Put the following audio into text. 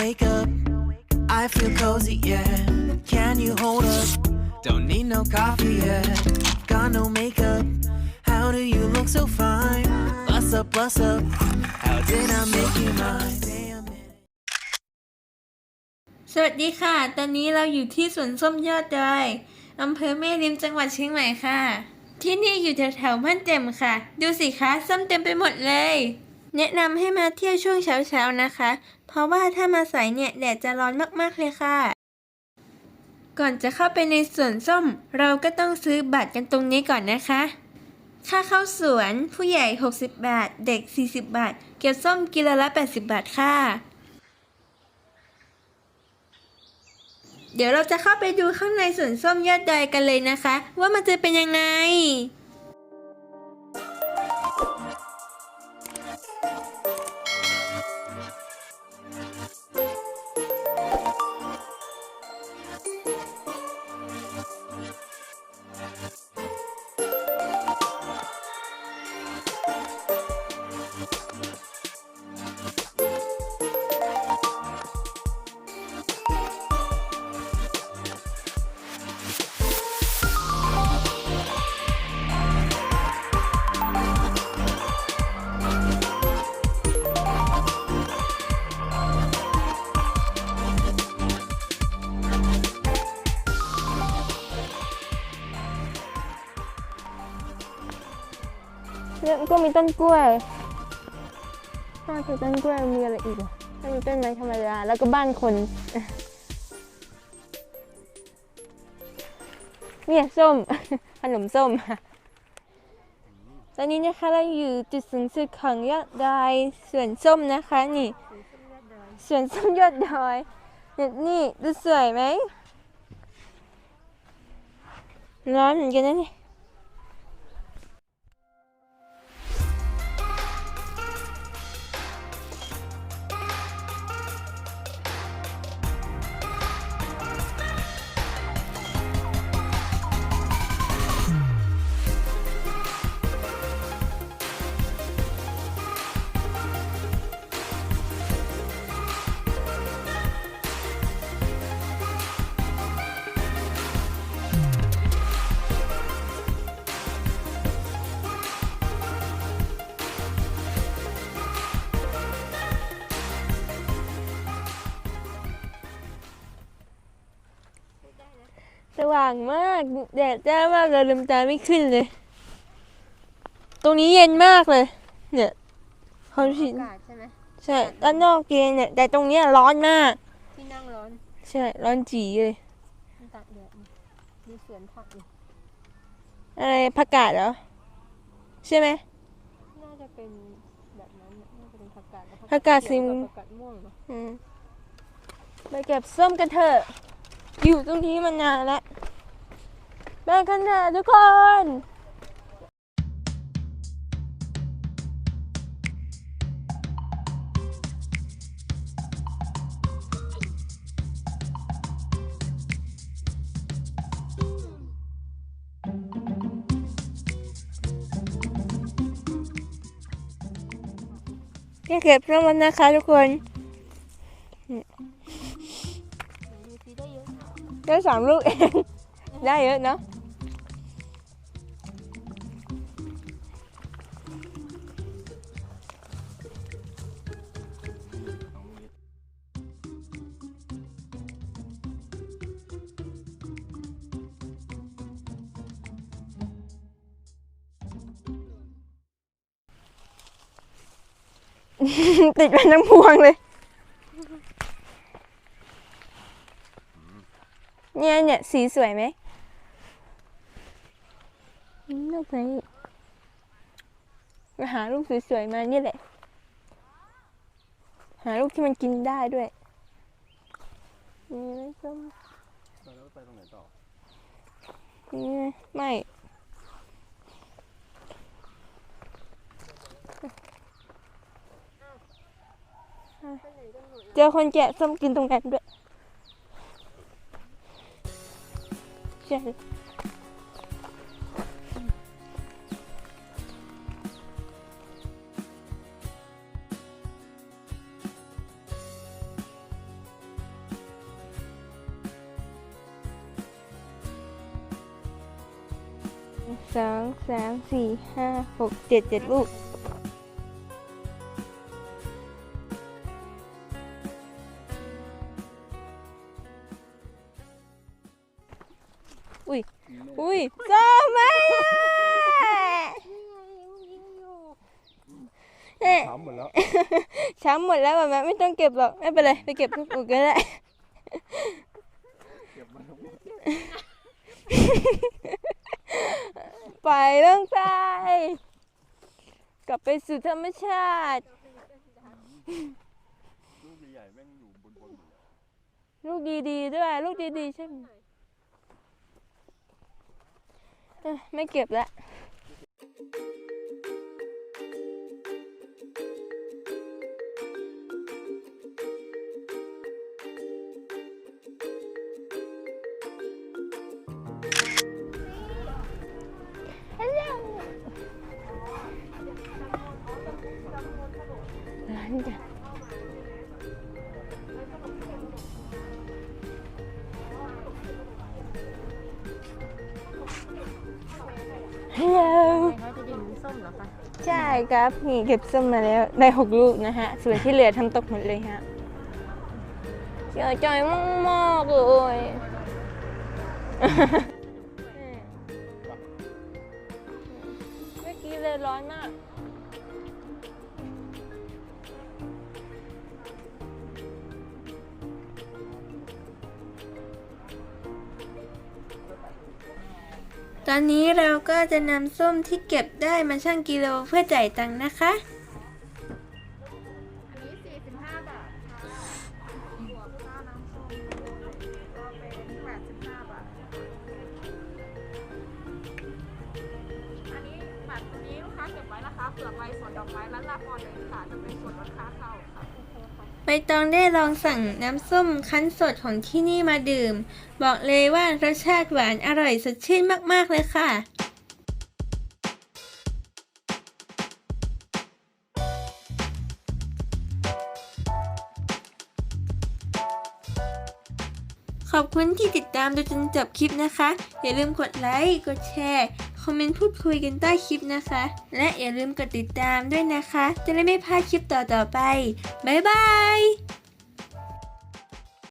wake up. I feel cozy, yeah. Can you hold up? Don't need no coffee yet. Got no makeup. How do you look so fine? Bust up, bust up. How did I make you mine? สวัสดีค่ะ ตอนนี้เราอยู่ที่สวนส้มยอดดอยอำเภอแม่ริมจังหวัดเชียงใหม่ค่ะ ที่นี่อยู่แถวๆบ้านเต็มค่ะ ดูสิคะส้มเต็มไปหมดเลย แนะนำให้มาเที่ยวช่วงเช้าๆนะคะ เพราะว่าถ้ามาสายเนี่ยแดดจะร้อนมากๆเลยค่ะ ก่อนจะเข้าไปในสวนส้ม เราก็ต้องซื้อบัตรกันตรงนี้ก่อนนะคะ ค่าเข้าสวนผู้ใหญ่ 60 บาท เด็ก 40 บาท เก็บส้มกิโลละ 80 บาทค่ะ เดี๋ยวเราจะเข้าไปดูข้างในสวนส้มยอดดอยกันเลยนะคะ ว่ามันจะเป็นยังไง Thank you. ก็มีต้นกล้วยถ้าคือต้นกล้วยมีอะไรอีกอะถ้ามีต้นไม้ธรรมดาแล้วก็บ้านคนเนี่ยส้มขนมส้มตอนนี้นะคะเราอยู่จุดสูงสุดของยอดดอยสวนส้มนะคะนี่สวนส้มยอดดอยเนี่ยนี่ดูสวยไหมร้อนเหมือนกันนะเนี่ย ว่างมาก แดดจ้ามากเลยลืมตาไม่ขึ้นเลย ตรงนี้เย็นมากเลย เนี่ยเขาชินอากาศใช่ไหมใช่ด้านนอกเย็นเนี่ย แต่ตรงเนี้ยร้อนมาก ที่นั่งร้อนใช่ ร้อนจีเลยมันตากแดดนี่มีสวนผักอยู่อะไรผักกาดเหรอ ใช่ไหมน่าจะเป็นแบบนั้นน่ะน่าจะเป็นผักกาดแล้วผักกาดสี เขียวบผักกาดม่วงเหรอ อืมไปเก็บส้มกันเถอะ อยู่ตรงนี้มานานแล้วไปกันเถอะทุกคนเนี่เก็บส้มแล้วนะคะทุกคน ได้สามลูกเองได้ เนี่ยเนี่ยสีสวยไหมลูกไหนมาหาลูกสวยๆมานี่แหละ หาลูกที่มันกินได้ด้วยนี่ไหมส้มแล้วไปตรงไหนต่อนี่ไม่เจอคนแกะส้มกินตรงนั้นด้วย ใสองสามสี่ห้าหกเจ็ดเจ็ดลูก อุ้ย อุ้ยส้มแม่เอ๊ะถามหมดแล้วช้ำหมดแล้วแบบนั้นไม่ต้องเก็บหรอกไม่เป็นไรไปเก็บทุกอุกก็ได้ไปเรื่องใจกลับไปสู่ธรรมชาติลูกใหญ่ๆแม่งอยู่บนบนหมดเลยลูกดีๆด้วย ลูกดีๆใช่ไหมเอ้ย ไม่เก็บละร้านจ้ะ ใช่ครับนี่เก็บส้มมาแล้วได้หกลูกนะฮะ ส่วนที่เหลือทำตกหมดเลยฮะเสียใจมากๆเลยเมื่อกี้เลยร้อนมาก ตอนนี้เราก็จะนำส้มที่เก็บได้มาชั่งกิโลเพื่อจ่ายตังค์นะคะ อันนี้ 45 บาทค่ะหัวข้าวน้ำส้มก็เป็น85บาทอันนี้บัตรนี้ลูกค้าเก็บไว้นะคะเผื่อไปสวนดอกไม้และลาพรเลยค่ะ จะเป็นส่วนลดค่าเข้าค่ะ ตองได้ลองสั่งน้ำส้มคั้นสดของที่นี่มาดื่ม บอกเลยว่ารสชาติหวานอร่อยสดชื่นมาก ๆ เลยค่ะ ขอบคุณที่ติดตามจนจบคลิปนะคะ อย่าลืมกดไลค์ กดแชร์ คอมเมนต์พูดคุยกันใต้คลิปนะคะ และอย่าลืมกดติดตามด้วยนะคะ จะได้ไม่พลาดคลิปต่อๆไป บ๊ายบาย